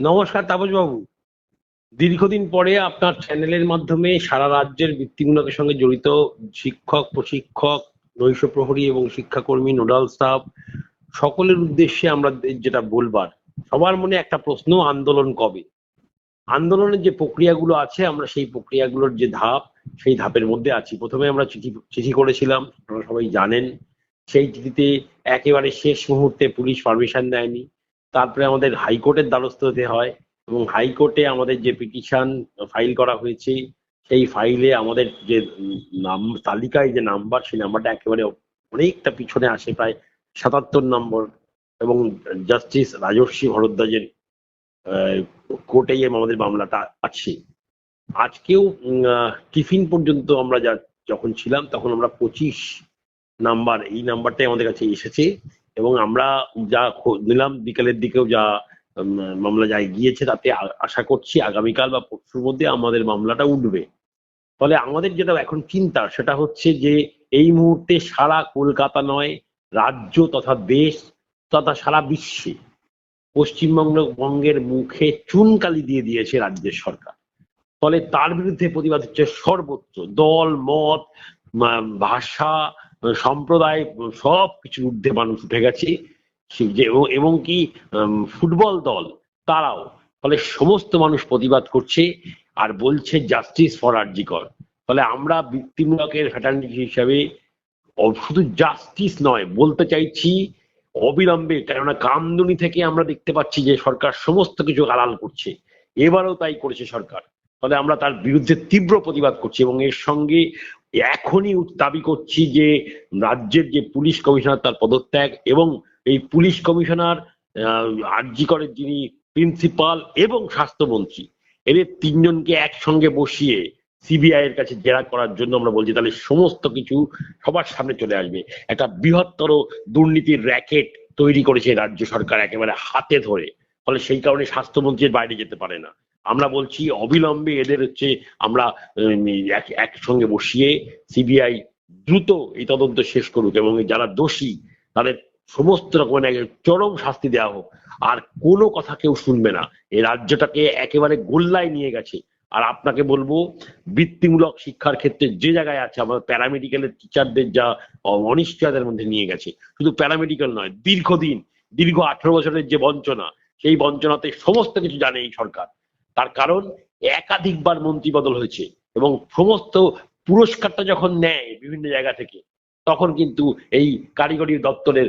নমস্কার তাপসবাবু। দীর্ঘদিন পরে আপনার চ্যানেলের মাধ্যমে সারা রাজ্যের বৃত্তিমূলকের সঙ্গে জড়িত শিক্ষক, প্রশিক্ষক নৈশ প্রহরী এবং শিক্ষাকর্মী, নোডাল স্টাফ, সকলের উদ্দেশ্যে আমরা যেটা বলবার, সবার মনে একটা প্রশ্ন, আন্দোলন কবে? আন্দোলনের যে প্রক্রিয়াগুলো আছে, আমরা সেই প্রক্রিয়াগুলোর যে ধাপ, সেই ধাপের মধ্যে আছি। প্রথমে আমরা চিঠি চিঠি করেছিলাম, আপনারা সবাই জানেন। সেই চিঠিতে একেবারে শেষ মুহূর্তে পুলিশ পারমিশন দেয়নি। তারপরে আমাদের হাইকোর্টের দ্বারস্থ হতে হয় এবং হাইকোর্টে আমাদের যে পিটিশন ফাইল করা হয়েছে, সেই ফাইলে আমাদের যে নাম, তালিকায় যে নাম্বার সেই নাম্বারটা একেবারে অনেকটা পিছনে আসে, প্রায় সাতাত্তর নম্বর এবং জাস্টিস রাজর্ষি ভরদ্বাজের কোর্টেই আমাদের মামলাটা আছে। আজকেও টিফিন পর্যন্ত আমরা যা, যখন ছিলাম, তখন আমরা পঁচিশ নাম্বার এই নাম্বারটাই আমাদের কাছে এসেছে। এবং আমরা যা নিলাম, বিকেলের দিকেও যা মামলা যা গিয়েছে তাতে আশা করছি আগামীকাল বা পরশুর মধ্যে আমাদের মামলাটা উঠবে। ফলে আমাদের যেটা এখন চিন্তা সেটা হচ্ছে যে, এই মুহূর্তে সারা কলকাতা নয়, রাজ্য তথা দেশ তথা সারা বিশ্বে পশ্চিমবঙ্গ বঙ্গের মুখে চুনকালি দিয়ে দিয়েছে রাজ্যের সরকার। ফলে তার বিরুদ্ধে প্রতিবাদ হচ্ছে সর্বোচ্চ দল, মত ভাষা সম্প্রদায়, সব কিছুর ঊর্ধ্বে মানুষ উঠে গেছে। এবং- কি ফুটবল দল, তারাও। ফলে সমস্ত মানুষ প্রতিবাদ করছে আর বলছে জাস্টিস ফর আরজিকর ফলে আমরা বৃত্তিমূলকের ফ্যাটার্নিটি হিসাবে শুধু জাস্টিস নয়, বলতে চাইছি অবিলম্বে, কেননা কামদুনি থেকে আমরা দেখতে পাচ্ছি যে সরকার সমস্ত কিছু আড়াল করছে। এবারও তাই করেছে সরকার। ফলে আমরা তার বিরুদ্ধে তীব্র প্রতিবাদ করছি এবং এর সঙ্গে এখনই দাবি করছি যে রাজ্যের যে পুলিশ কমিশনার তার পদত্যাগ এবং এই পুলিশ কমিশনার আরজি করের যিনি প্রিন্সিপাল এবং স্বাস্থ্যমন্ত্রী, এদের তিনজনকে একসঙ্গে বসিয়ে সিবিআই এর কাছে জেরা করার জন্য আমরা বলছি, তাহলে সমস্ত কিছু সবার সামনে চলে আসবে। একটা বৃহত্তর দুর্নীতির র্যাকেট তৈরি করেছে রাজ্য সরকার একেবারে হাতে ধরে, ফলে সেই কারণে স্বাস্থ্যমন্ত্রীর বাইরে যেতে পারে না। আমরা বলছি অবিলম্বে এদের হচ্ছে আমরা একসঙ্গে বসিয়ে সিবিআই দ্রুত এই তদন্ত শেষ করুক এবং যারা দোষী, তাদের সমস্ত রকমের চরম শাস্তি দেওয়া হোক। আর কোনো কথা কেউ শুনবে না। এই রাজ্যটাকে একেবারে গোল্লায় নিয়ে গেছে। আর আপনাকে বলব, বৃত্তিমূলক শিক্ষার ক্ষেত্রে যে জায়গায় আছে, আমাদের প্যারামেডিক্যালের টিচারদের যা অনিশ্চয়তার মধ্যে নিয়ে গেছে, শুধু প্যারামেডিক্যাল নয়, দীর্ঘদিন, দীর্ঘ আঠারো বছরের যে বঞ্চনা, সেই বঞ্চনাতে সমস্ত কিছু জানে এই সরকার। তার কারণ একাধিকবার মন্ত্রী বদল হয়েছে এবং সমস্ত পুরস্কারটা যখন নেয় বিভিন্ন জায়গা থেকে, তখন কিন্তু এই কারিগরি দপ্তরের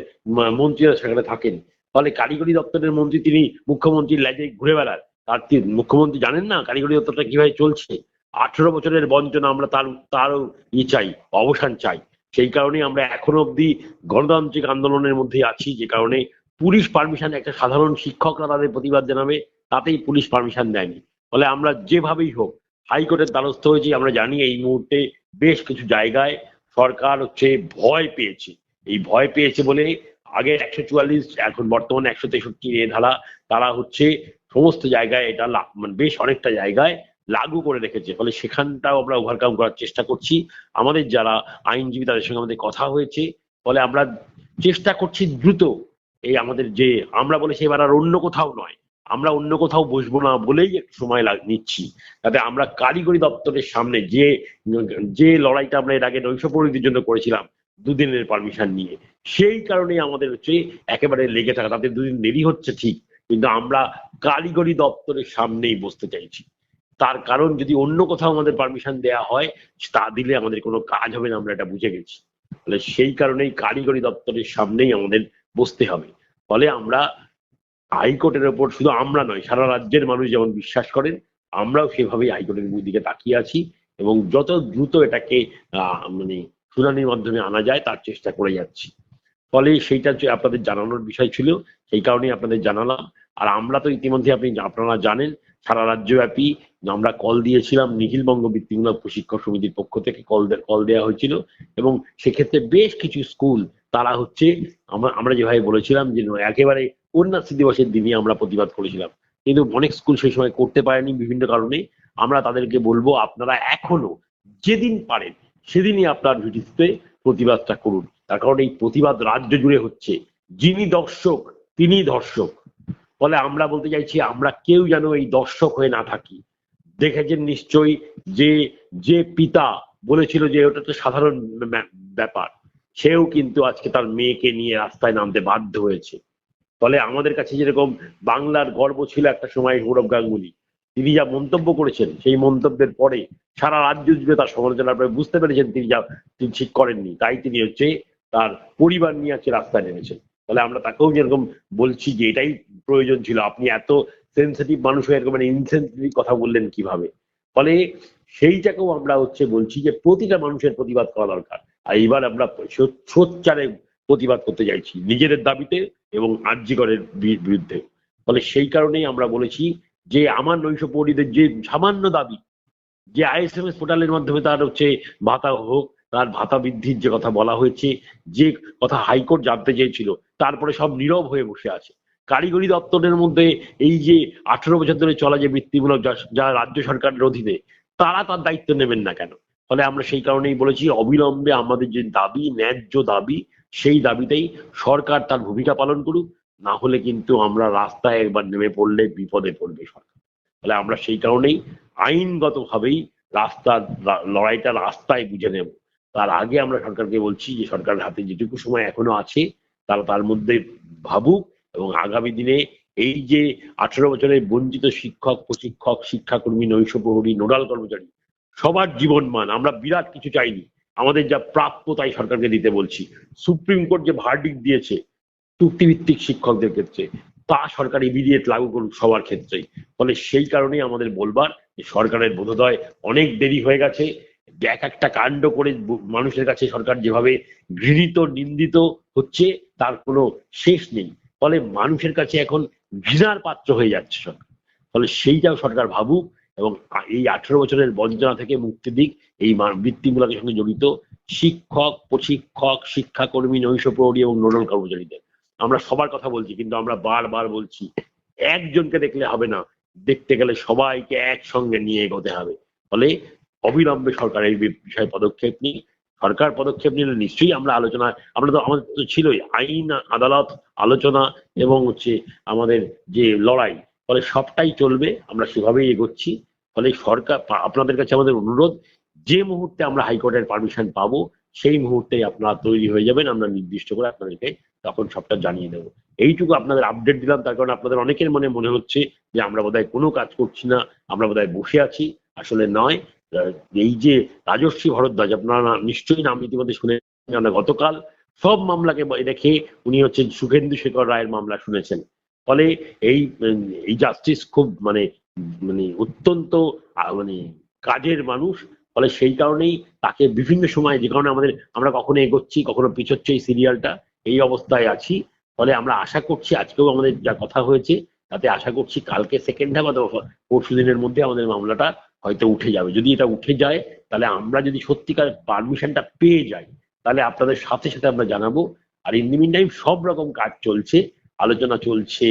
মন্ত্রীরা সেখানে থাকেন। ফলে কারিগরি দপ্তরের মন্ত্রী তিনি মুখ্যমন্ত্রীর লেজে ঘুরে বেড়ান। তার মুখ্যমন্ত্রী জানেন না কারিগরি দপ্তরটা কীভাবে চলছে? আঠেরো বছরের বঞ্চনা আমরা তার, তারও ই চাই, অবসান চাই। সেই কারণে আমরা এখনও অবধি গণতান্ত্রিক আন্দোলনের মধ্যে আছি, যে কারণে পুলিশ পারমিশন একটা সাধারণ শিক্ষকরা তাদের প্রতিবাদ জানাবে। তাতেই পুলিশ পারমিশন দেয়নি। ফলে আমরা যেভাবেই হোক, হাইকোর্টের দ্বারস্থ হয়েছি। আমরা জানি এই মুহূর্তে বেশ কিছু জায়গায় সরকার হচ্ছে ভয় পেয়েছে। এই ভয় পেয়েছে বলে আগে একশো চুয়াল্লিশ, এখন বর্তমানে একশো তেষট্টি এ ধারা, তারা হচ্ছে সমস্ত জায়গায় এটা মানে বেশ অনেকটা জায়গায় লাগু করে রেখেছে। ফলে সেখানটাও আমরা ওভারকাম করার চেষ্টা করছি। আমাদের যারা আইনজীবী, তাদের সঙ্গে আমাদের কথা হয়েছে। ফলে আমরা চেষ্টা করছি দ্রুত এই আমাদের যে, আমরা বলেছি এবার আর অন্য কোথাও নয়। আমরা অন্য কোথাও বসবো না বলেই একটু সময় লাগ- নিচ্ছি। তাতে আমরা কারিগরি দপ্তরের সামনে যে যে লড়াইটা আমরা এর আগে নৈশ পরিধির জন্য করেছিলাম, দুদিনের পারমিশন নিয়ে, সেই কারণেই আমাদের হচ্ছে একেবারে লেগে থাকা। তাতে দুদিন দেরি হচ্ছে ঠিক, কিন্তু আমরা কারিগরি দপ্তরের সামনেই বসতে চাইছি। তার কারণ যদি অন্য কোথাও আমাদের পারমিশন দেয়া হয়, তা দিলে আমাদের কোনো কাজ হবে না, আমরা এটা বুঝে গেছি। তাহলে সেই কারণেই কারিগরি দপ্তরের সামনেই আমাদের বসতে হবে। ফলে আমরা হাইকোর্টের ওপর শুধু আমরা নয়, সারা রাজ্যের মানুষ যেমন বিশ্বাস করেন, আমরাও সেভাবেই হাইকোর্টের দিকে তাকিয়ে আছি এবং যত দ্রুত এটাকে মানে শুনানির মাধ্যমে আনা যায়, তার চেষ্টা করে যাচ্ছি। ফলে সেইটা আপনাদের জানানোর বিষয় ছিল, সেই কারণেই আপনাদের জানালাম। আর আমরা তো ইতিমধ্যে আপনি আপনারা জানেন, সারা রাজ্যব্যাপী আমরা কল দিয়েছিলাম নিখিলবঙ্গ বৃত্তিমূলক প্রশিক্ষক সমিতির পক্ষ থেকে কল কল দেওয়া হয়েছিল এবং সেক্ষেত্রে বেশ কিছু স্কুল, তারা হচ্ছে, আমরা আমরা যেভাবে বলেছিলাম যে, একেবারে কন্যাশ্রী দিবসের দিনই আমরা প্রতিবাদ করেছিলাম। কিন্তু অনেক স্কুল সেই সময় করতে পারেনি বিভিন্ন কারণে। আমরা তাদেরকে বলব, আপনারা এখনও যেদিন পারেন, সেদিনই আপনার ভিডিওতে প্রতিবাদটা করুন। তার কারণ এই প্রতিবাদ রাজ্য জুড়ে হচ্ছে। যিনি দর্শক, তিনি দর্শক। ফলে আমরা বলতে চাইছি, আমরা কেউ যেন এই দর্শক হয়ে না থাকি। দেখেছেন নিশ্চয়ই যে যে পিতা বলেছিল যে, ওটা তো সাধারণ ব্যাপ- ব্যাপার। সেও কিন্তু আজকে তার মেয়েকে নিয়ে রাস্তায় নামতে বাধ্য হয়েছে। ফলে আমাদের কাছে যেরকম বাংলার গর্ব ছিল একটা সময় গৌরব গাঙ্গুলি, তিনি যা মন্তব্য করেছেন সেই মন্তব্যের পরে সারা রাজ্য জুড়ে তার সমালোচনা করে বুঝতে পেরেছেন তিনি যা, তিনি ঠিক করেননি। তাই তিনি হচ্ছে তার পরিবার নিয়ে আজকে রাস্তায় নেমেছেন। তাহলে আমরা তাকেও যেরকম বলছি যে এটাই প্রয়োজন ছিল, আপনি এত সেন্সিটিভ মানুষ হয়ে এরকম ইনসেন্সিটিভ কথা বললেন কীভাবে? ফলে সেইটাকেও আমরা হচ্ছে বলছি যে প্রতিটা মানুষের প্রতিবাদ করা দরকার। আর এইবার আমরা সোচ্চারে প্রতিবাদ করতে চাইছি, নিজেদের দাবিতে এবং আর্যিকরের বিরুদ্ধে। ফলে সেই কারণেই আমরা বলেছি যে আমার নৈশ পরিদের যে সামান্য দাবি, যে আইএসএমএস পোর্টালের মাধ্যমে তার হচ্ছে ভাতা হোক, তার ভাতা বৃদ্ধির যে কথা বলা হয়েছে, যে কথা হাইকোর্ট জানতে চেয়েছিল, তারপরে সব নীরব হয়ে বসে আছে। কারিগরি দপ্তরের মধ্যে এই যে আঠেরো বছর ধরে চলা যে বৃত্তিমূলক যা রাজ্য সরকারের অধীনে, তারা তার দায়িত্ব নেবেন না কেন? ফলে আমরা সেই কারণেই বলেছি, অবিলম্বে আমাদের যে দাবি, ন্যায্য দাবি, সেই দাবিতেই সরকার তার ভূমিকা পালন করুক। না হলে কিন্তু আমরা রাস্তায় একবার নেমে পড়লে বিপদে পড়বে সরকার। ফলে আমরা সেই কারণেই আইনগতভাবেই রাস্তার লড়াইটা রাস্তায় বুঝে নেব। তার আগে আমরা সরকারকে বলছি যে, সরকারের হাতে যেটুকু সময় এখনও আছে, তারা তার মধ্যে ভাবুক এবং আগামী দিনে এই যে আঠেরো বছরের বঞ্চিত শিক্ষক, প্রশিক্ষক, শিক্ষাকর্মী, নৈশ প্রহরী, নোডাল কর্মচারী সবার জীবন মান, আমরা বিরাট কিছু চাইনি। আমাদের যা প্রাপ্য তাই সরকারকে দিতে বলছি। সুপ্রিম কোর্ট যে ভার্ডিক দিয়েছে চুক্তিভিত্তিক শিক্ষকদের ক্ষেত্রে, তা সরকার ইমিডিয়েট লাগু করুক সবার ক্ষেত্রেই। ফলে সেই কারণেই আমাদের বলবার যে সরকারের বোধোদয় অনেক দেরি হয়ে গেছে। এক একটা কাণ্ড করে মানুষের কাছে সরকার যেভাবে ঘৃণিত, নিন্দিত হচ্ছে, তার কোনো শেষ নেই। ফলে মানুষের কাছে এখন ঘৃণার পাত্র হয়ে যাচ্ছে সরকার। ফলে সেইটাও সরকার ভাবুক এবং এই আঠেরো বছরের বঞ্চনা থেকে মুক্তি দিক। এই বৃত্তিমূলকের সঙ্গে জড়িত শিক্ষক, প্রশিক্ষক, শিক্ষাকর্মী, নৈশ প্রহরী এবং নোডাল কর্মচারীদের। আমরা সবার কথা বলছি, কিন্তু আমরা বারবার বলছি, একজনকে দেখলে হবে না। দেখতে গেলে সবাইকে একসঙ্গে নিয়ে এগোতে হবে। ফলে অবিলম্বে সরকার এই বিষয়ে পদক্ষেপ নিই সরকার পদক্ষেপ নিলে নিশ্চয়ই আমরা আলোচনা, আমরা তো, আমাদের তো ছিলই। আইন, আদালত, আলোচনা এবং হচ্ছে আমাদের যে লড়াই ফলে সবটাই চলবে, আমরা সেভাবেই এগোচ্ছি। ফলে সরকার আপনাদের কাছে আমাদের অনুরোধ, যে মুহূর্তে আমরা হাইকোর্টের পারমিশন পাবো, সেই মুহূর্তে আপনারা তৈরি হয়ে যাবেন, আমরা নির্দিষ্ট করে আপনাদেরকে তখন সবটা জানিয়ে দেবো। এইটুকু আপনাদের আপডেট দিলাম, তার কারণে আপনাদের অনেকের মনে মনে হচ্ছে যে আমরা বোধহয় কোনো কাজ করছি না, আমরা বোধহয় বসে আছি, আসলে নয়। এই যে রাজস্বী ভরদ্বাজ, আপনারা নিশ্চয়ই নাম ইতিমধ্যে শুনে আমরা গতকাল সব মামলাকে রেখে উনি হচ্ছে সুখেন্দু শেখর রায়ের মামলা শুনেছেন। ফলে এই এই জাস্টিস খুব মানে মানে অত্যন্ত মানে কাজের মানুষ। ফলে সেই কারণেই তাকে বিভিন্ন সময়, যে কারণে আমাদের, আমরা কখনো এগোচ্ছি, কখনো পিছোচ্ছি এই সিরিয়ালটা এই অবস্থায় আছি। ফলে আমরা আশা করছি, আজকেও আমাদের যা কথা হয়েছে, তাতে আশা করছি কালকে সেকেন্ড হাফ অথবা পরশু দিনের মধ্যে আমাদের মামলাটা হয়তো উঠে যাবে। যদি এটা উঠে যায়, তাহলে আমরা যদি সত্যিকার পারমিশনটা পেয়ে যাই, তাহলে আপনাদের সাথে সাথে আমরা জানাব। আর ইন দি টাইম সব রকম কাজ চলছে। আলোচনা চলছে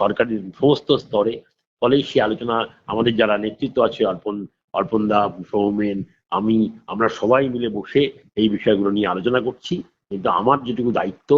সরকারি সমস্ত স্তরে। ফলে সেই আলোচনা আমাদের যারা নেতৃত্ব আছে, অর্পণ অর্পণ দা, সৌমেন, আমি, আমরা সবাই মিলে বসে এই বিষয়গুলো নিয়ে আলোচনা করছি। কিন্তু আমার যেটুকু দায়িত্ব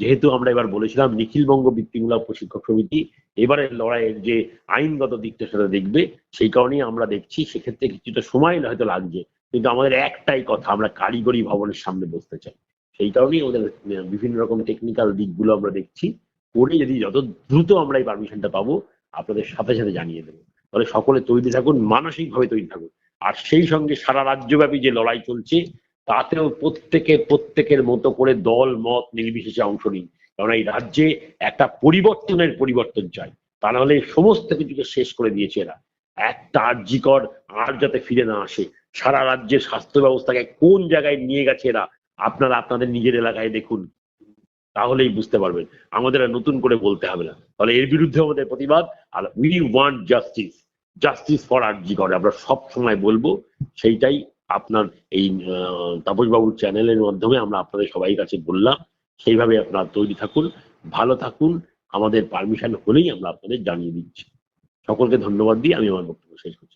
যেহেতু আমরা এবার বলেছিলাম নিখিলবঙ্গ বৃত্তিমূলক প্রশিক্ষক সমিতি এবারের লড়াইয়ের যে আইনগত দিকটা সেটা দেখবে, সেই কারণেই আমরা দেখছি সেক্ষেত্রে কিছুটা সময় হয়তো লাগছে। কিন্তু আমাদের একটাই কথা, আমরা কারিগরি ভবনের সামনে বসতে চাই। সেই কারণেই আমাদের বিভিন্ন রকম টেকনিক্যাল দিকগুলো আমরা দেখছি। করে যদি যত দ্রুত আমরা এই পারমিশনটা পাবো, আপনাদের সাথে সাথে জানিয়ে দেবো। তাহলে সকলে তৈরি থাকুন, মানসিকভাবে তৈরি থাকুন। আর সেই সঙ্গে সারা রাজ্যব্যাপী যে লড়াই চলছে, তাতেও প্রত্যেকে প্রত্যেকের মতো করে দল, মত নির্বিশেষে অংশ নিন। কারণ এই রাজ্যে একটা পরিবর্তনের পরিবর্তন চাই। তা নাহলে সমস্ত কিছুকে শেষ করে দিয়েছে এরা। একটা আর্যিকর আর যাতে ফিরে না আসে। সারা রাজ্যের স্বাস্থ্য ব্যবস্থাকে কোন জায়গায় নিয়ে গেছে এরা? আপনারা আপনাদের নিজের এলাকায় দেখুন, তাহলেই বুঝতে পারবেন। আমাদের আর নতুন করে বলতে হবে না। তাহলে এর বিরুদ্ধে আমাদের প্রতিবাদ, আর we want justice justice for RG Kar আমরা সব সময় বলব, সেইটাই আপনার এই তাপসবাবুর চ্যানেলের মাধ্যমে আমরা আপনাদের সবাই কাছে বললাম। সেইভাবে আপনারা তৈরি থাকুন, ভালো থাকুন। আমাদের পারমিশন হলেই আমরা আপনাদের জানিয়ে দিচ্ছি। সকলকে ধন্যবাদ দিয়ে আমি আমার বক্তব্য শেষ করছি।